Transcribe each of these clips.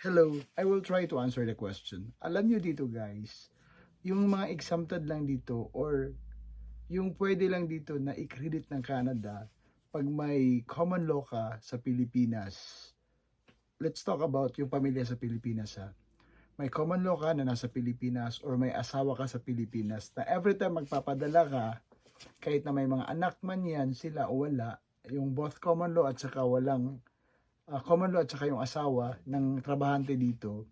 Hello, I will try to answer the question. Alam nyo dito guys, yung mga exempted lang dito or yung pwede lang dito na i-credit ng Canada pag may common law ka sa Pilipinas. Let's talk about yung pamilya sa Pilipinas ha. May common law ka na nasa Pilipinas or may asawa ka sa Pilipinas na every time magpapadala ka, kahit na may mga anak man yan sila o wala, yung both common law at saka walang uh, common law at saka yung asawa ng trabahante dito,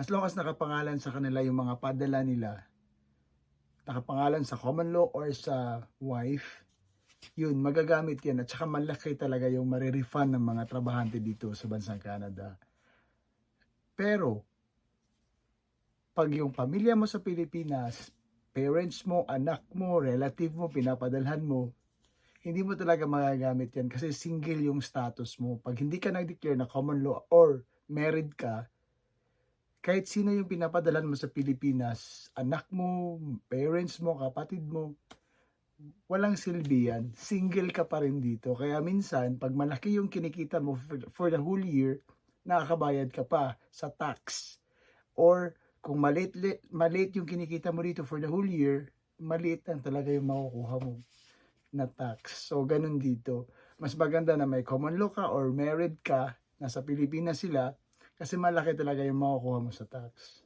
as long as nakapangalan sa kanila yung mga padala nila, nakapangalan sa common law or sa wife, yun, magagamit yan. At saka malaki talaga yung marirefund ng mga trabahante dito sa bansang Canada. Pero, pag yung pamilya mo sa Pilipinas, parents mo, anak mo, relative mo, pinapadalhan mo, hindi mo talaga magagamit yan kasi single yung status mo. Pag hindi ka nag-declare na common law or married ka, kahit sino yung pinapadalan mo sa Pilipinas, anak mo, parents mo, kapatid mo, walang silbi yan. Single ka pa rin dito. Kaya minsan, pag malaki yung kinikita mo for, the whole year, nakakabayad ka pa sa tax. Or kung maliit, li- maliit yung kinikita mo dito for the whole year, maliit lang talaga yung makukuha mo na tax. So, ganun dito. Mas maganda na may common law ka or married ka, nasa Pilipinas sila, kasi malaki talaga yung makukuha mo sa tax.